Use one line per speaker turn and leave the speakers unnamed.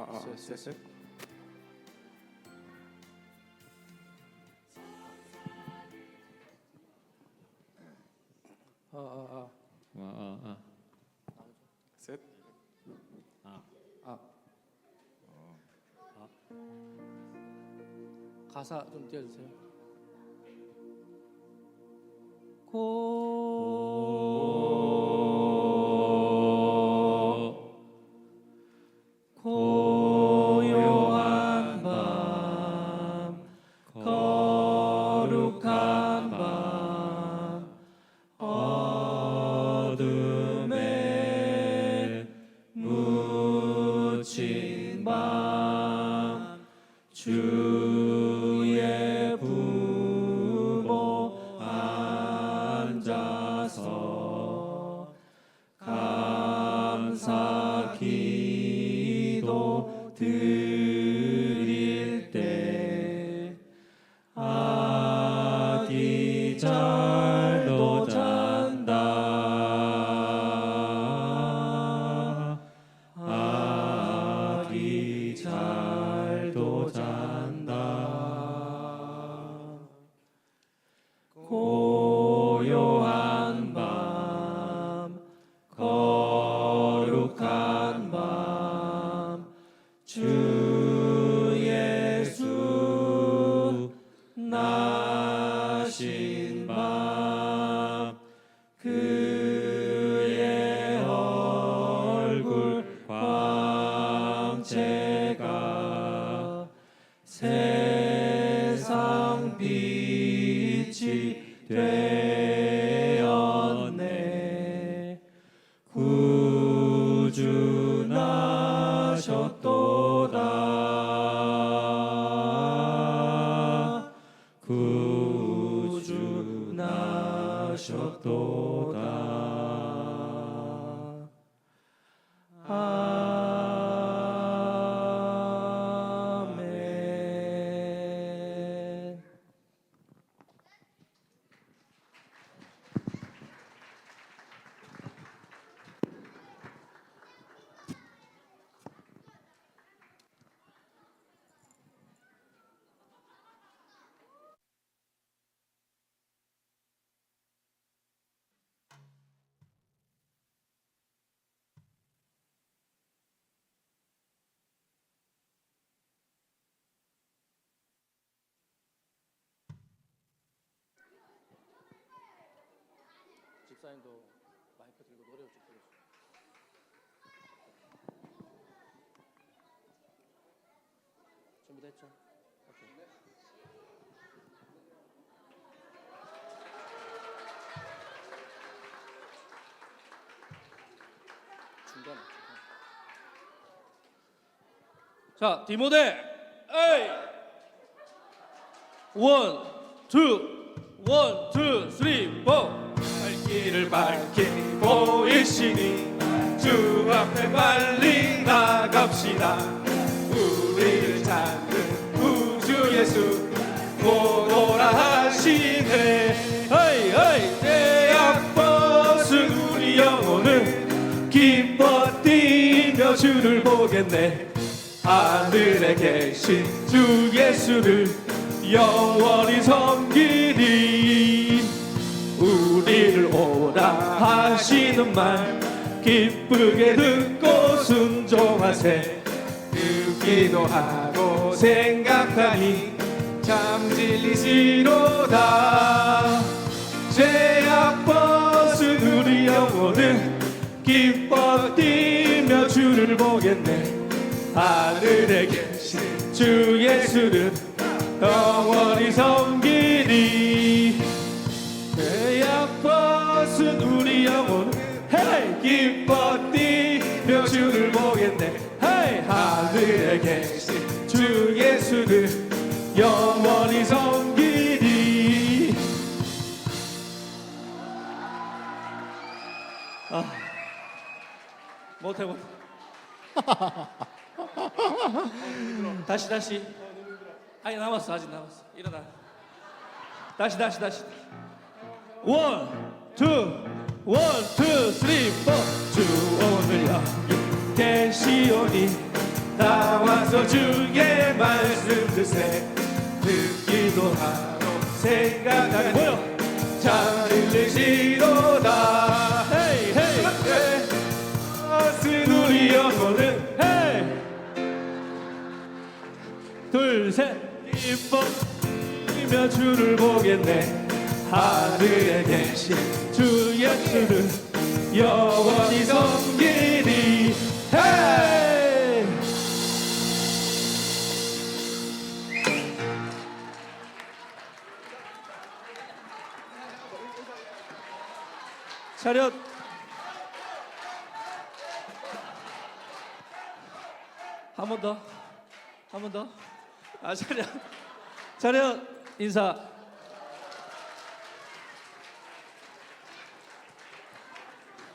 아, 아,
셋,
셋, 셋.
아, 아, 아.
와, 아, 아.
셋.
가사 좀 띄워주세요. 고 거룩한 밤 어둠에 묻힌 밤 주의 부모 앉아서 감사 기도 드 잘도 잔다. 아기 잘도 잔다. 고요한 밤 거룩한 밤주 되었네. 구주 나셨도다. 구주 나셨도다 집사님도 마이크 들고 노래 좀 불러주세요. 준비됐죠? 오케이. 중간에. 자, 디모데, 에이, 원, 투, 원, 투, 쓰리, 포.
길을 밝히 보이시니 주 앞에 빨리 나갑시다. 우리를 찾는 우주 예수 오노라 하시네. 헤이 헤이 대학 벗은 우리 영혼은 기뻐 뛰며 주를 보겠네. 하늘에 계신 주 예수를 영원히 섬기리 우리를 오라 하시는 말. 기쁘게 듣고 순종하세. 듣기도 하고 생각하니 참 진리시로다. 죄악 벗은 우리 영혼은 기뻐 뛰며 주를 보겠네. 하늘에 계신 주 예수를 영원히 섬기 헤이 기뻐 뛰며 주를 보겠네 헤이 하늘에 계신 주 예수를 영원히 섬기리
못해 못해. 다시 다시. 아니 남았어 아직 남았어. 일어나. 다시 다시 다시. 원, 투, 원, 투, 쓰리, 포.
주 오늘 여기 계시오니 나
와서 주의 말씀 드세. 듣기도 하고 생각하니
뭐요?
자들리시로다.
헤이 헤이
것은 우리 영혼은
헤이 둘셋.
기뻐이며 주를 보겠네. 하늘에 계신 주 예수를 영원히 섬기리. 헤이!
차렷. 한 번 더. 한 번더아 차렷. 차렷. 인사